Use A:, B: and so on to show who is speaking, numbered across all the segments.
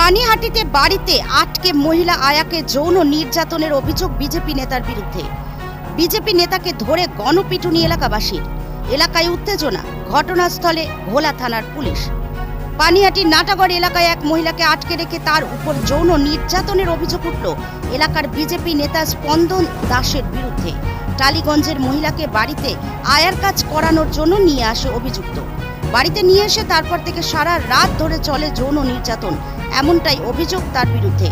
A: পানিহাটিতে বাড়িতে আটকে মহিলা আয়াকে যৌন নির্যাতনের অভিযোগ বিজেপি নেতার বিরুদ্ধে। বিজেপি নেতাকে ধরে গণপিটুনি এলাকাবাসীর। এলাকায় উত্তেজনা, ঘটনাস্থলে ভোলা থানার পুলিশ। পানিহাটির নাটাগড় এলাকায় এক মহিলাকে আটকে রেখে তার উপর যৌন নির্যাতনের অভিযোগ উঠল এলাকার বিজেপি নেতা স্পন্দন দাসের বিরুদ্ধে। টালিগঞ্জের মহিলাকে বাড়িতে আয়ার কাজ করানোর জন্য নিয়ে আসে অভিযুক্ত। বাড়িতে নিয়ে এসে তারপর থেকে সারা রাত ধরে চলে যৌন নির্যাতন এমনটাই অভিযোগ তার বিরুদ্ধে।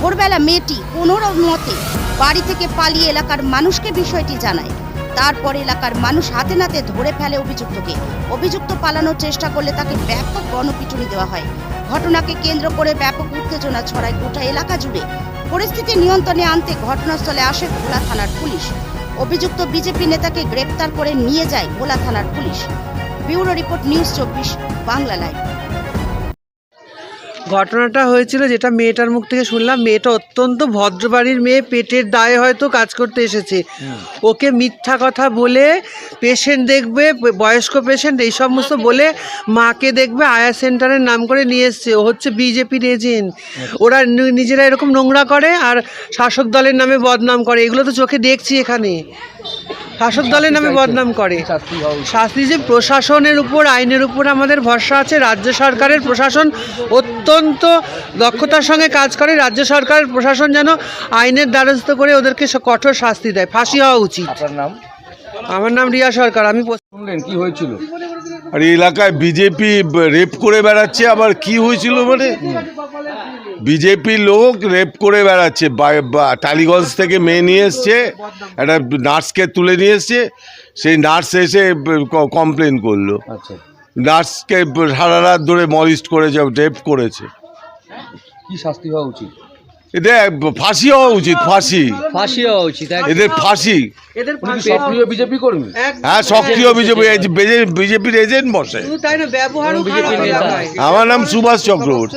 A: ভোরবেলা মেয়েটি কোনো মতে বাড়ি থেকে পালিয়ে এলাকার মানুষকে বিষয়টি জানায়। তারপর এলাকার মানুষ হাতে নাতে ধরে ফেলে অভিযুক্তকে। অভিযুক্ত পালানোর চেষ্টা করলে তাকে ব্যাপক গণপিটুনি দেওয়া হয়। ঘটনাকে কেন্দ্র করে ব্যাপক উত্তেজনা ছড়ায় গোটা এলাকা জুড়ে। পরিস্থিতি নিয়ন্ত্রণে আনতে ঘটনাস্থলে আসে ভোলা থানার পুলিশ। অভিযুক্ত বিজেপি নেতাকে গ্রেপ্তার করে নিয়ে যায় ভোলা থানার পুলিশ। ব্যুরো রিপোর্ট নিউজ চব্বিশ, বাংলা লাইভ।
B: ঘটনাটা হয়েছিল যেটা মেয়েটার মুখ থেকে শুনলাম। মেয়েটা অত্যন্ত ভদ্র বাড়ির মেয়ে পেটের দায়ে হয়তো কাজ করতে এসেছে। ওকে মিথ্যা কথা বলে পেশেন্ট দেখবে বয়স্ক পেশেন্ট এই সমস্ত বলে মাকে দেখবে আয়া সেন্টারের নাম করে নিয়ে এসছে। ও হচ্ছে বিজেপির এজেন্ট ওরা নিজেরা এরকম নোংরা করে আর শাসক দলের নামে বদনাম করে। এগুলো তো চোখে দেখছি এখানে। শাসক দলের নামে বদনাম করে। শাস্তি যে প্রশাসনের উপর আইনের উপর আমাদের ভরসা আছে রাজ্য সরকারের প্রশাসন অত্যন্ত দক্ষতার সঙ্গে কাজ করে রাজ্য সরকারের প্রশাসন যেন আইনের দ্বারস্থ করে ওদেরকে কঠোর শাস্তি দেয়। ফাঁসি হওয়া উচিত।
C: নাম?
B: আমার নাম রিয়া সরকার। আমি
C: শুনলেন কি হয়েছিল?
D: আর এলাকায় বিজেপি রেপ করে বেড়াচ্ছে আবার কি হয়েছিল মানে? বিজেপি লোক রেপ করে বেড়াচ্ছে টালিগঞ্জ থেকে মেয়ে নিয়ে এসছে একটা নার্সকে তুলে নিয়ে এসছে সেই নার্স এসে কমপ্লেন করল।
C: আচ্ছা।
D: নার্সকে সারা রাত ধরে মলিস্ট করেছে রেপ করেছে।
C: কি শাস্তি হওয়া উচিত?
D: এদের ফাঁসি হওয়া উচিত ফাঁসি।
C: ফাঁসি হওয়া উচিত
D: এদের ফাঁসি।
B: এদের
C: সক্রিয় বিজেপি কর্মী?
D: হ্যাঁ সক্রিয় বিজেপি বিজেপির এজেন্ট বসে।
B: তাই না।
D: আমার নাম সুভাষ চক্রবর্তী।